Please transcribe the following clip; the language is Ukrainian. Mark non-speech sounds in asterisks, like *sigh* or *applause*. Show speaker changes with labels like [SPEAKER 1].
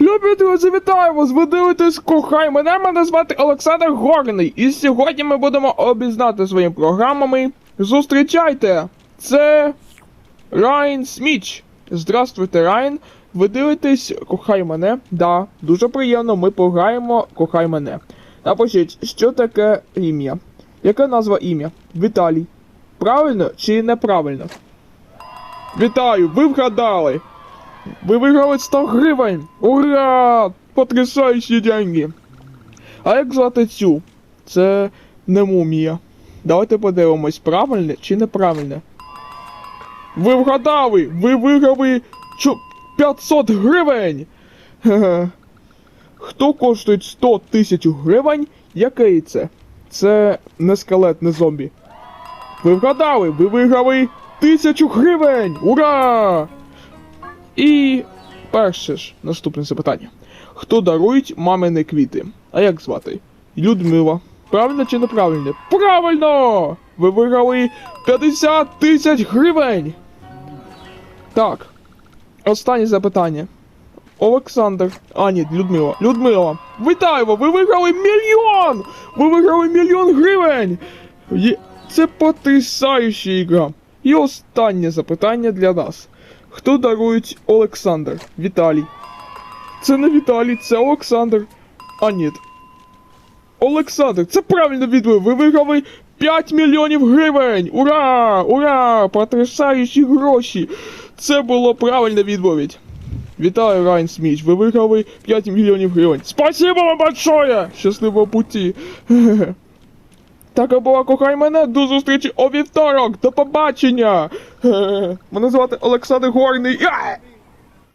[SPEAKER 1] Любі друзі, вітаю вас! Ви дивитесь Кохай мене, мене звати Олександр Горний. І сьогодні ми будемо обізнати своїми програмами. Зустрічайте! Це Райан Сміч. Здравствуйте, Райан. Ви дивитесь Кохай мене. Да, дуже приємно, ми пограємо Кохай мене. Напишіть, що таке ім'я? Яка назва ім'я? Віталій. Правильно чи неправильно? Вітаю, ви вгадали! Ви виграли 100 гривень! Ура! Потрясаючі деньги! А як звати цю? Це не мумія. Давайте подивимось, правильне чи неправильне. Ви вгадали! Ви виграли 500 гривень! *laughs* Хто коштує 100 тисяч гривень? Який це? Це не скелет, не зомбі. Ви вгадали! Ви виграли тисячу гривень! Ура! І перше ж наступне запитання. Хто дарують мамини квіти? А як звати? Людмила. Правильно чи неправильно? Правильно! Ви виграли 50 тисяч гривень! Так. Останнє запитання. Олександр. А, ні, Людмила. Людмила. Вітаю! Ви виграли мільйон! Ви виграли мільйон гривень! Є... Це потрясаюча ігра. І останнє запитання для нас. Хто дарують Олександр? Віталій. Це не Віталій, це Олександр. А ні. Олександр, це правильно відповідь. Ви виграли 5 мільйонів гривень! Ура! Ура! Потрясаючі гроші! Це було правильна відповідь. Вітаю, Райан Сміч, ви виграли 5 мільйонів гривень. Спасибо вам большое! Щасливого путі! *laughs* Така була кохай мене. До зустрічі о вівторок. До побачення. Е, Мене звати Олександр Горний.